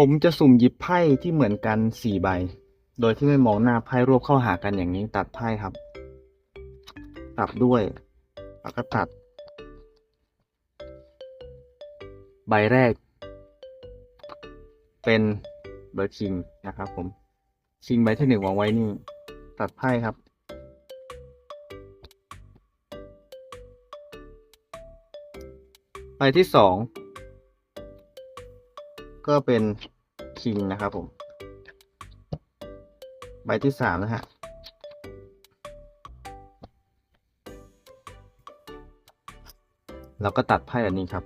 ผมจะสุ่มหยิบไพ่ที่เหมือนกันสี่ใบ โดยที่ไม่มองหน้าไพ่รวบเข้าหากันอย่างนี้ ตัดไพ่ครับ ตัดด้วยแล้วก็ตัด ใบแรก เป็นเบอร์คิงนะครับผมคิงใบที่หนึ่งวางไว้นี่ ตัดไพ่ครับ ใบที่สอง ก็เป็นคิงนะครับผม ใบที่สามนะฮะเราก็ตัดไพ่แบบนี้ครับ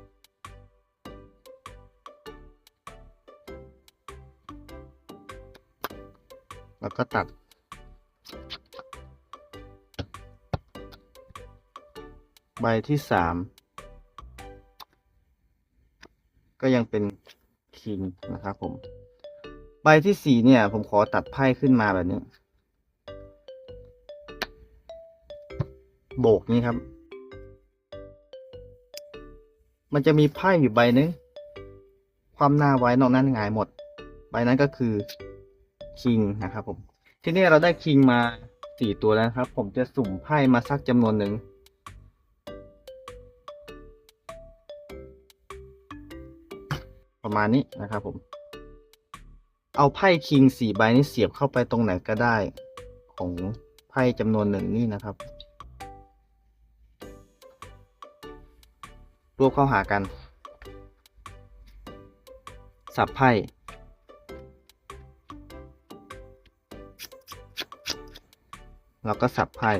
แล้วก็ตัด ใบที่สามก็ยังเป็น คิงนะครับผม ใบที่สี่เนี่ย ผมขอตัดไพ่ขึ้นมาแบบนี้ โบกนี้ครับ มันจะมีไพ่อยู่ใบนึงความหน้าไว้นอกนั้นหงายหมด ใบนั้นก็คือคิงนะครับผม ที่นี้เราได้คิงมาสี่ตัวแล้วครับ ผมจะสุ่มไพ่มาสักจำนวนหนึ่ง ประมาณนี้นะครับผม เอาไพ่คิงสี่ใบนี้เสียบเข้าไปตรงไหนก็ได้ของไพ่จำนวนหนึ่งนี่นะครับ รวบเข้าหากัน สับไพ่แล้วก็สับไพ่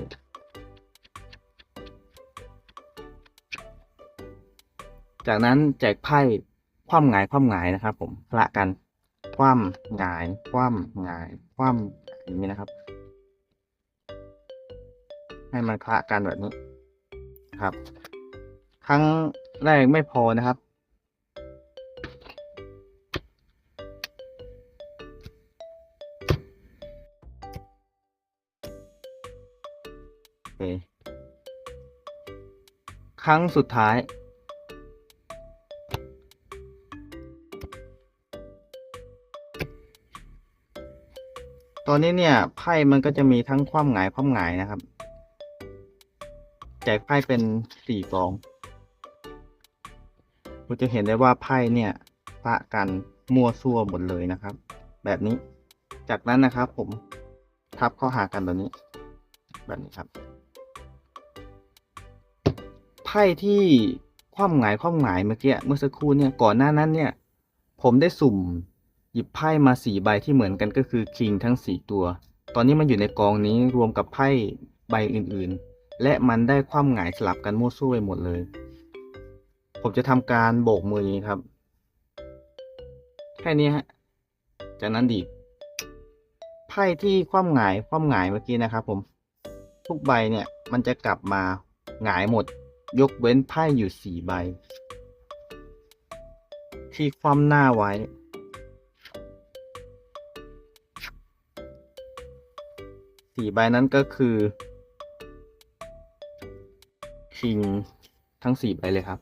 จากนั้นแจกไพ่ คว่ำหงายคว่ำหงายนะครับ ผมพละกัน คว่ำหงาย คว่ำหงาย คว่ำอย่างนี้นะครับ ให้มันคละกันแบบนี้ครับ ครั้งแรกไม่พอนะครับ ครั้งสุดท้าย ตอนนี้เนี่ยไพ่มันก็จะมีทั้งคว่ำหงายคว่ำหงายนะครับ แจกไพ่เป็นสี่กองคุณจะเห็นได้ว่าไพ่เนี่ยปะกันมั่วซั่วหมดเลยนะครับ แบบนี้ จากนั้นนะครับ ผมทับเข้าหากันแบบนี้ แบบนี้ครับ ไพ่ที่คว่ำหงายคว่ำหงายเมื่อกี้เมื่อสักครู่เนี่ยก่อนหน้านั้นเนี่ย ผมได้สุ่ม หยิบไพ่มาสี่ใบที่เหมือนกันก็คือคิงทั้งสี่ตัว ตอนนี้มันอยู่ในกองนี้รวมกับไพ่ใบอื่นๆ และมันได้คว่ำหงายสลับกันมั่วซั่วไปหมดเลย ผมจะทำการโบกมืออย่างนี้ครับ แค่นี้ฮะ จากนั้นดีดไพ่ที่คว่ำหงายคว่ำหงายเมื่อกี้นะครับผม ทุกใบเนี่ยมันจะกลับมาหงายหมด ยกเว้นไพ่อยู่สี่ใบ ที่คว่ำหน้าไว้ สี่ใบนั้นก็คือ คิงทั้งสี่ใบเลยครับ